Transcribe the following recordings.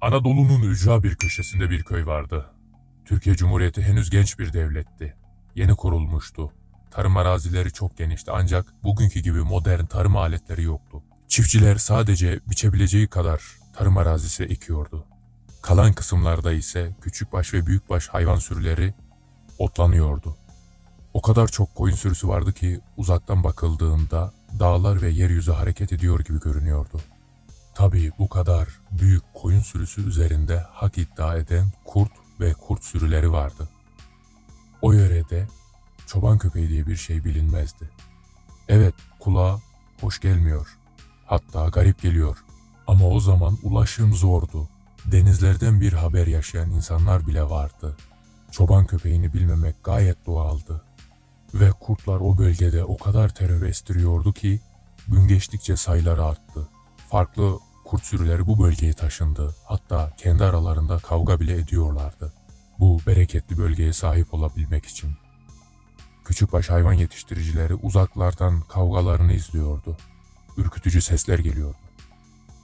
Anadolu'nun ücra bir köşesinde bir köy vardı. Türkiye Cumhuriyeti henüz genç bir devletti. Yeni kurulmuştu. Tarım arazileri çok genişti ancak bugünkü gibi modern tarım aletleri yoktu. Çiftçiler sadece biçebileceği kadar tarım arazisi ekiyordu. Kalan kısımlarda ise küçükbaş ve büyükbaş hayvan sürüleri otlanıyordu. O kadar çok koyun sürüsü vardı ki uzaktan bakıldığında dağlar ve yeryüzü hareket ediyor gibi görünüyordu. Tabii bu kadar büyük koyun sürüsü üzerinde hak iddia eden kurt ve kurt sürüleri vardı. O yörede çoban köpeği diye bir şey bilinmezdi. Evet kulağa hoş gelmiyor. Hatta garip geliyor. Ama o zaman ulaşım zordu. Denizlerden bir haber yaşayan insanlar bile vardı. Çoban köpeğini bilmemek gayet doğaldı. Ve kurtlar o bölgede o kadar terör estiriyordu ki gün geçtikçe sayıları arttı. Farklı kurt sürüleri bu bölgeye taşındı. Hatta kendi aralarında kavga bile ediyorlardı. Bu bereketli bölgeye sahip olabilmek için. Küçükbaş hayvan yetiştiricileri uzaklardan kavgalarını izliyordu. Ürkütücü sesler geliyordu.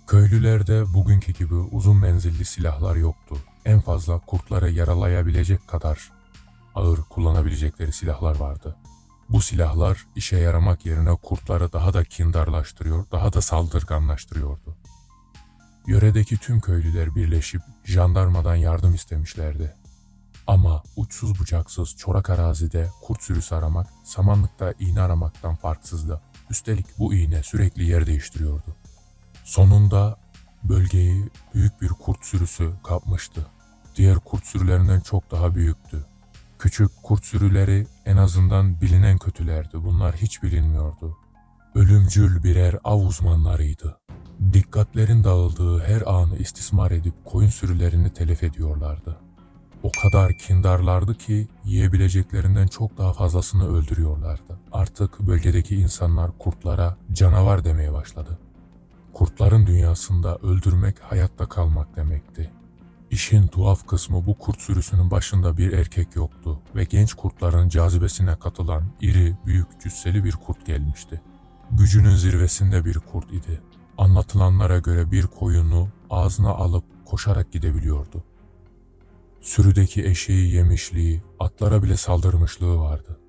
Köylülerde bugünkü gibi uzun menzilli silahlar yoktu. En fazla kurtları yaralayabilecek kadar ağır kullanabilecekleri silahlar vardı. Bu silahlar işe yaramak yerine kurtları daha da kindarlaştırıyor, daha da saldırganlaştırıyordu. Yöredeki tüm köylüler birleşip jandarmadan yardım istemişlerdi. Ama uçsuz bucaksız çorak arazide kurt sürüsü aramak, samanlıkta iğne aramaktan farksızdı. Üstelik bu iğne sürekli yer değiştiriyordu. Sonunda bölgeyi büyük bir kurt sürüsü kapmıştı. Diğer kurt sürülerinden çok daha büyüktü. Küçük kurt sürüleri en azından bilinen kötülerdi. Bunlar hiç bilinmiyordu. Ölümcül birer av uzmanlarıydı. Dikkatlerin dağıldığı her anı istismar edip koyun sürülerini telef ediyorlardı. O kadar kindarlardı ki yiyebileceklerinden çok daha fazlasını öldürüyorlardı. Artık bölgedeki insanlar kurtlara canavar demeye başladı. Kurtların dünyasında öldürmek hayatta kalmak demekti. İşin tuhaf kısmı bu kurt sürüsünün başında bir erkek yoktu ve genç kurtların cazibesine katılan iri, büyük, cüsseli bir kurt gelmişti. Gücünün zirvesinde bir kurt idi. Anlatılanlara göre bir koyunu ağzına alıp koşarak gidebiliyordu. Sürüdeki eşeği yemişliği, atlara bile saldırmışlığı vardı.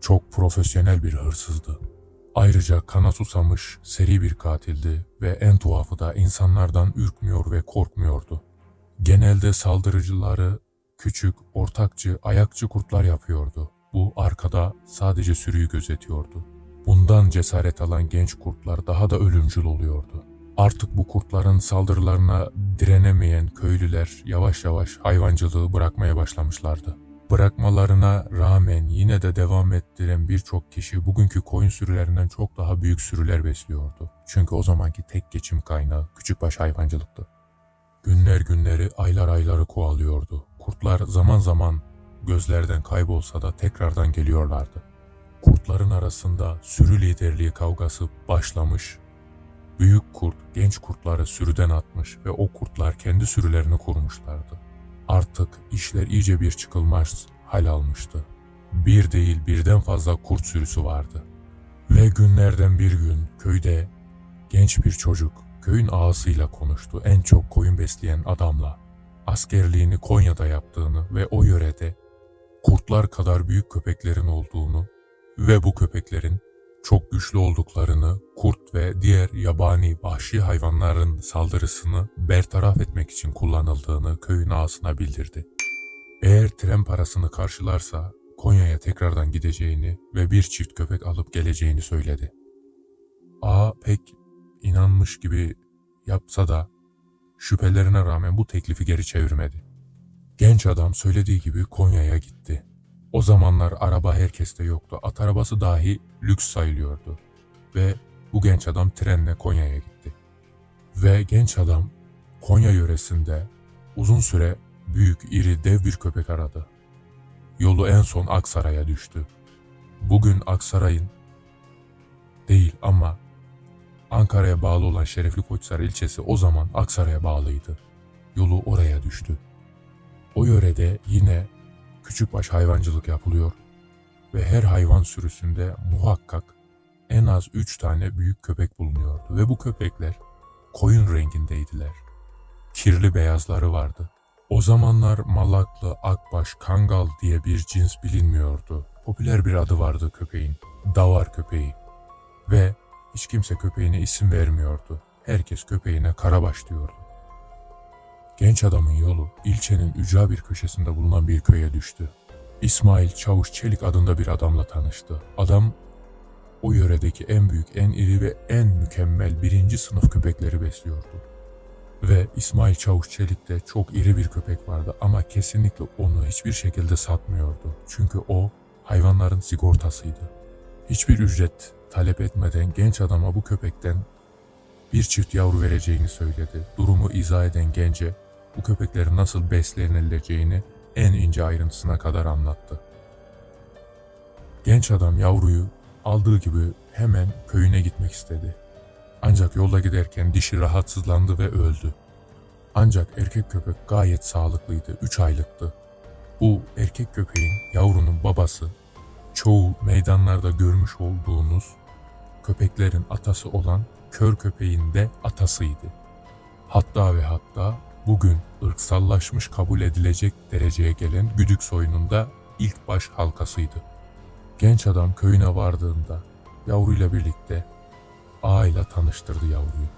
Çok profesyonel bir hırsızdı. Ayrıca kana susamış, seri bir katildi ve en tuhafı da insanlardan ürkmüyor ve korkmuyordu. Genelde saldırıcıları küçük, ortakçı, ayakçı kurtlar yapıyordu. Bu arkada sadece sürüyü gözetiyordu. Bundan cesaret alan genç kurtlar daha da ölümcül oluyordu. Artık bu kurtların saldırılarına direnemeyen köylüler yavaş yavaş hayvancılığı bırakmaya başlamışlardı. Bırakmalarına rağmen yine de devam ettiren birçok kişi bugünkü koyun sürülerinden çok daha büyük sürüler besliyordu. Çünkü o zamanki tek geçim kaynağı küçükbaş hayvancılıktı. Günler günleri, aylar ayları kovalıyordu. Kurtlar zaman zaman gözlerden kaybolsa da tekrardan geliyorlardı. Kurtların arasında sürü liderliği kavgası başlamış. Büyük kurt genç kurtları sürüden atmış ve o kurtlar kendi sürülerini kurmuşlardı. Artık işler iyice bir çıkılmaz hal almıştı. Bir değil birden fazla kurt sürüsü vardı. Ve günlerden bir gün köyde genç bir çocuk köyün ağasıyla konuştu. En çok koyun besleyen adamla. Askerliğini Konya'da yaptığını ve o yörede kurtlar kadar büyük köpeklerin olduğunu ve bu köpeklerin çok güçlü olduklarını, kurt ve diğer yabani vahşi hayvanların saldırısını bertaraf etmek için kullanıldığını köyün ağasına bildirdi. Eğer tren parasını karşılarsa Konya'ya tekrardan gideceğini ve bir çift köpek alıp geleceğini söyledi. Ağa pek inanmış gibi yapsa da şüphelerine rağmen bu teklifi geri çevirmedi. Genç adam söylediği gibi Konya'ya gitti. O zamanlar araba herkeste yoktu. At arabası dahi lüks sayılıyordu. Ve bu genç adam trenle Konya'ya gitti. Ve genç adam Konya yöresinde uzun süre büyük, iri, dev bir köpek aradı. Yolu en son Aksaray'a düştü. Bugün Aksaray'ın değil ama Ankara'ya bağlı olan Şerefli Koçsar ilçesi o zaman Aksaray'a bağlıydı. Yolu oraya düştü. O yörede yine küçükbaş hayvancılık yapılıyor ve her hayvan sürüsünde muhakkak en az üç tane büyük köpek bulunuyordu ve bu köpekler koyun rengindeydiler. kirli beyazları vardı. O zamanlar Malaklı, Akbaş, Kangal diye bir cins bilinmiyordu. Popüler bir adı vardı köpeğin. Davar köpeği. Ve hiç kimse köpeğine isim vermiyordu. Herkes köpeğine Karabaş diyordu. Genç adamın yolu ilçenin ücra bir köşesinde bulunan bir köye düştü. İsmail Çavuş Çelik adında bir adamla tanıştı. Adam o yöredeki en büyük, en iri ve en mükemmel birinci sınıf köpekleri besliyordu. Ve İsmail Çavuş Çelik'te çok iri bir köpek vardı ama kesinlikle onu hiçbir şekilde satmıyordu. Çünkü o hayvanların sigortasıydı. Hiçbir ücret talep etmeden genç adama bu köpekten bir çift yavru vereceğini söyledi. Durumu izah eden gence bu köpeklerin nasıl beslenileceğini en ince ayrıntısına kadar anlattı. Genç adam yavruyu aldığı gibi hemen köyüne gitmek istedi. Ancak yolda giderken dişi rahatsızlandı ve öldü. Ancak erkek köpek gayet sağlıklıydı, 3 aylıktı. Bu erkek köpeğin yavrunun babası, çoğu meydanlarda görmüş olduğunuz köpeklerin atası olan kör köpeğin de atasıydı. Hatta ve hatta bugün ırksallaşmış kabul edilecek dereceye gelen güdük soyunun da ilk baş halkasıydı. Genç adam köyüne vardığında yavruyla birlikte ağayla tanıştırdı yavruyu.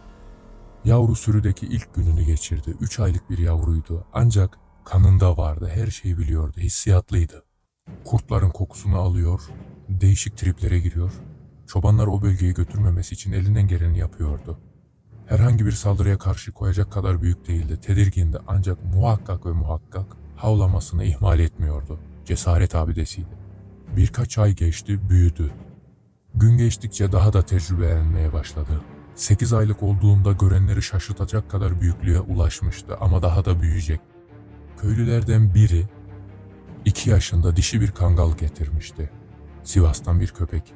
Yavru sürüdeki ilk gününü geçirdi. Üç aylık bir yavruydu ancak kanında vardı, her şeyi biliyordu, hissiyatlıydı. Kurtların kokusunu alıyor, değişik triplere giriyor. Çobanlar o bölgeyi götürmemesi için elinden geleni yapıyordu. Herhangi bir saldırıya karşı koyacak kadar büyük değildi, tedirgindi ancak muhakkak ve muhakkak havlamasını ihmal etmiyordu. Cesaret abidesiydi. Birkaç ay geçti, büyüdü. Gün geçtikçe daha da tecrübelenmeye başladı. 8 aylık olduğunda görenleri şaşırtacak kadar büyüklüğe ulaşmıştı ama daha da büyüyecek. Köylülerden biri 2 yaşında dişi bir kangal getirmişti. Sivas'tan bir köpek.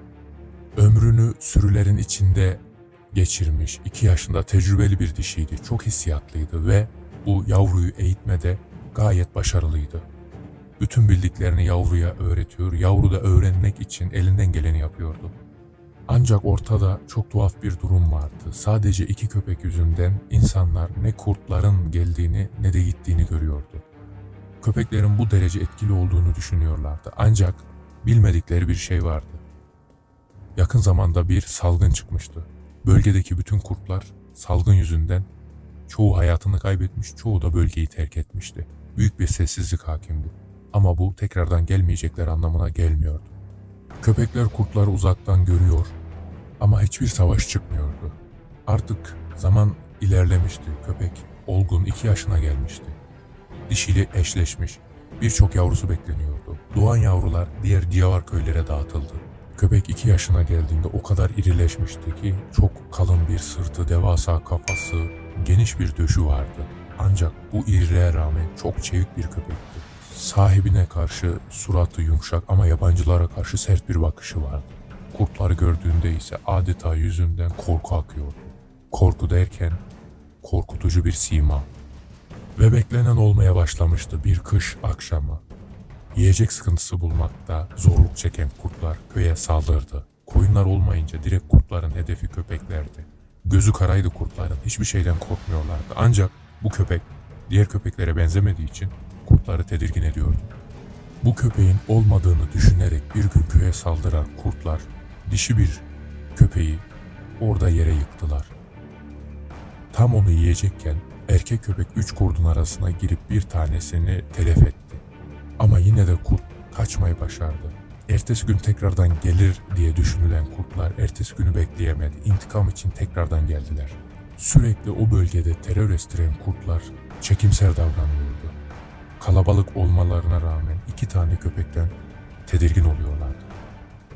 Ömrünü sürülerin içinde geçirmiş 2 yaşında tecrübeli bir dişiydi. Çok hissiyatlıydı ve bu yavruyu eğitmede gayet başarılıydı. Bütün bildiklerini yavruya öğretiyor, yavru da öğrenmek için elinden geleni yapıyordu. Ancak ortada çok tuhaf bir durum vardı. Sadece iki köpek yüzünden insanlar ne kurtların geldiğini ne de gittiğini görüyordu. Köpeklerin bu derece etkili olduğunu düşünüyorlardı. Ancak bilmedikleri bir şey vardı. Yakın zamanda bir salgın çıkmıştı. Bölgedeki bütün kurtlar salgın yüzünden çoğu hayatını kaybetmiş, çoğu da bölgeyi terk etmişti. Büyük bir sessizlik hakimdi. Ama bu tekrardan gelmeyecekler anlamına gelmiyordu. Köpekler kurtları uzaktan görüyor ama hiçbir savaş çıkmıyordu. Artık zaman ilerlemişti. Köpek olgun iki yaşına gelmişti. Dişiyle eşleşmiş. Birçok yavrusu bekleniyordu. Doğan yavrular diğer civar köylere dağıtıldı. Köpek iki yaşına geldiğinde o kadar irileşmişti ki çok kalın bir sırtı, devasa kafası, geniş bir döşü vardı. Ancak bu iriliğe rağmen çok çevik bir köpekti. Sahibine karşı suratı yumuşak ama yabancılara karşı sert bir bakışı vardı. Kurtları gördüğünde ise adeta yüzünden korku akıyordu. Korku derken korkutucu bir sima. Ve beklenen olmaya başlamıştı bir kış akşamı. Yiyecek sıkıntısı bulmakta zorluk çeken kurtlar köye saldırdı. Koyunlar olmayınca direkt kurtların hedefi köpeklerdi. Gözü karaydı kurtların, hiçbir şeyden korkmuyorlardı. Ancak bu köpek diğer köpeklere benzemediği için kurtları tedirgin ediyordu. Bu köpeğin olmadığını düşünerek bir gün köye saldıran kurtlar dişi bir köpeği orada yere yıktılar. Tam onu yiyecekken erkek köpek üç kurdun arasına girip bir tanesini telef etti. Ama yine de kurt kaçmayı başardı. Ertesi gün tekrardan gelir diye düşünülen kurtlar ertesi günü bekleyemedi. İntikam için tekrardan geldiler. Sürekli o bölgede terör estiren kurtlar çekimser davranıyordu. Kalabalık olmalarına rağmen iki tane köpekten tedirgin oluyorlardı.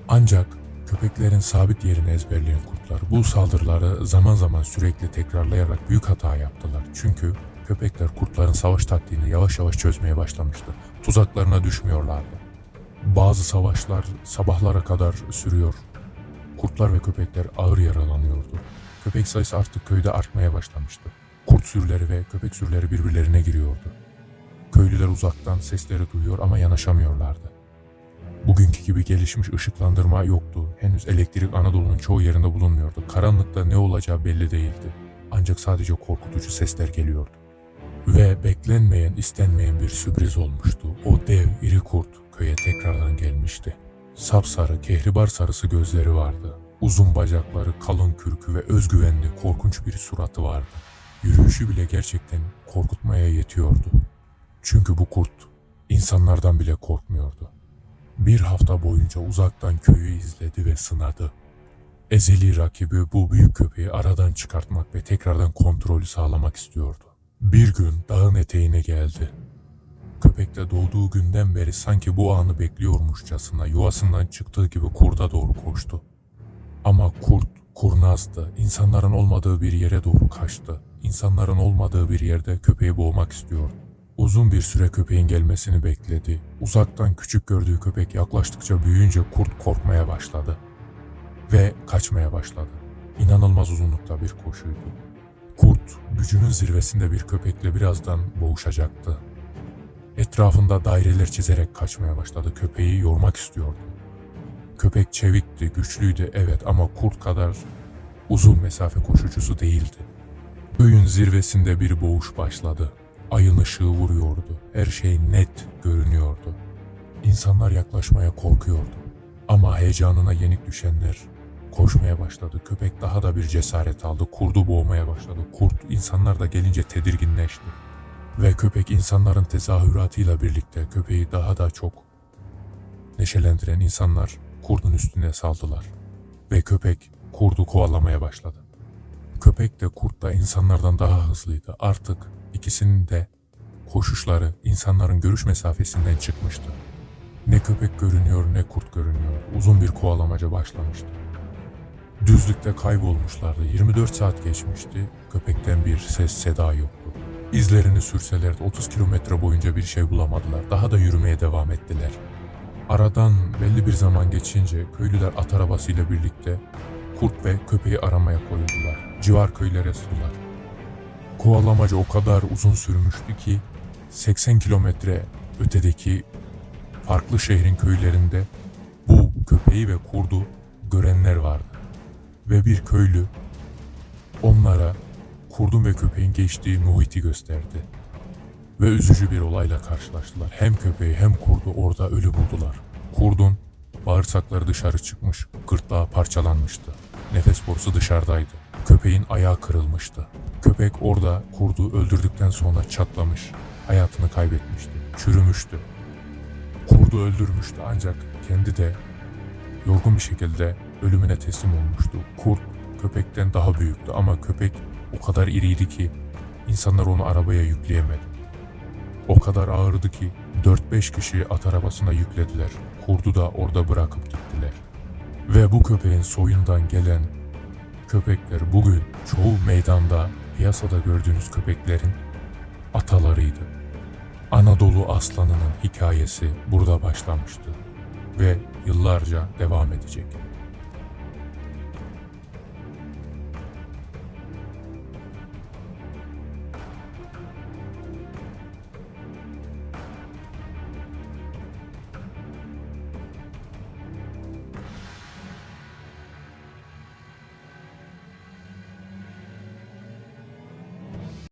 Ancak köpeklerin sabit yerini ezberleyen kurtlar bu saldırıları zaman zaman sürekli tekrarlayarak büyük hata yaptılar. Çünkü köpekler kurtların savaş taktiğini yavaş yavaş çözmeye başlamıştı. Tuzaklarına düşmüyorlardı. Bazı savaşlar sabahlara kadar sürüyor. Kurtlar ve köpekler ağır yaralanıyordu. Köpek sayısı artık köyde artmaya başlamıştı. Kurt sürüleri ve köpek sürüleri birbirlerine giriyordu. Köylüler uzaktan sesleri duyuyor ama yanaşamıyorlardı. Bugünkü gibi gelişmiş ışıklandırma yoktu. Henüz elektrik Anadolu'nun çoğu yerinde bulunmuyordu. Karanlıkta ne olacağı belli değildi. Ancak sadece korkutucu sesler geliyordu. Ve beklenmeyen, istenmeyen bir sürpriz olmuştu. O dev iri kurt köye tekrardan gelmişti. Sapsarı, kehribar sarısı gözleri vardı. Uzun bacakları, kalın kürkü ve özgüvenli, korkunç bir suratı vardı. Yürüyüşü bile gerçekten korkutmaya yetiyordu. Çünkü bu kurt insanlardan bile korkmuyordu. Bir hafta boyunca uzaktan köyü izledi ve sınadı. Ezeli rakibi bu büyük köpeği aradan çıkartmak ve tekrardan kontrolü sağlamak istiyordu. Bir gün dağın eteğine geldi. Köpek de doğduğu günden beri sanki bu anı bekliyormuşçasına yuvasından çıktığı gibi kurda doğru koştu. Ama kurt kurnazdı. İnsanların olmadığı bir yere doğru kaçtı. İnsanların olmadığı bir yerde köpeği boğmak istiyordu. Uzun bir süre köpeğin gelmesini bekledi. Uzaktan küçük gördüğü köpek yaklaştıkça büyüyünce kurt korkmaya başladı. Ve kaçmaya başladı. İnanılmaz uzunlukta bir koşuydu. Kurt gücünün zirvesinde bir köpekle birazdan boğuşacaktı. Etrafında daireler çizerek kaçmaya başladı. Köpeği yormak istiyordu. Köpek çevikti, güçlüydü evet ama kurt kadar uzun mesafe koşucusu değildi. Köyün zirvesinde bir boğuş başladı. Ayın ışığı vuruyordu. Her şey net görünüyordu. İnsanlar yaklaşmaya korkuyordu. Ama heyecanına yenik düşenler koşmaya başladı. Köpek daha da bir cesaret aldı. Kurdu boğmaya başladı. Kurt insanlar da gelince tedirginleşti. Ve köpek insanların tezahüratıyla birlikte köpeği daha da çok neşelendiren insanlar kurdun üstüne saldılar. Ve köpek kurdu kovalamaya başladı. Köpek de kurt da insanlardan daha hızlıydı. Artık ikisinin de koşuşları insanların görüş mesafesinden çıkmıştı. Ne köpek görünüyor ne kurt görünüyor. Uzun bir kovalamaca başlamıştı. Düzlükte kaybolmuşlardı. 24 saat geçmişti. Köpekten bir ses seda yoktu. İzlerini sürselerdi 30 kilometre boyunca bir şey bulamadılar. Daha da yürümeye devam ettiler. Aradan belli bir zaman geçince köylüler at arabasıyla birlikte kurt ve köpeği aramaya koyuldular. Civar köylere sular. Kovalamaca o kadar uzun sürmüştü ki 80 kilometre ötedeki farklı şehrin köylerinde bu köpeği ve kurdu görenler vardı. Ve bir köylü onlara kurdun ve köpeğin geçtiği muhiti gösterdi. Ve üzücü bir olayla karşılaştılar. Hem köpeği hem kurdu orada ölü buldular. Kurdun bağırsakları dışarı çıkmış, gırtlağı parçalanmıştı. Nefes borusu dışarıdaydı. Köpeğin ayağı kırılmıştı. Köpek orada kurdu öldürdükten sonra çatlamış, hayatını kaybetmişti, çürümüştü. Kurdu öldürmüştü ancak kendi de yorgun bir şekilde ölümüne teslim olmuştu. Kurt köpekten daha büyüktü ama köpek o kadar iriydi ki insanlar onu arabaya yükleyemedi. O kadar ağırdı ki 4-5 kişiyi at arabasına yüklediler. Kurdu da orada bırakıp gittiler. Ve bu köpeğin soyundan gelen köpekler bugün çoğu meydanda, piyasada gördüğünüz köpeklerin atalarıydı. Anadolu aslanının hikayesi burada başlamıştı ve yıllarca devam edecek.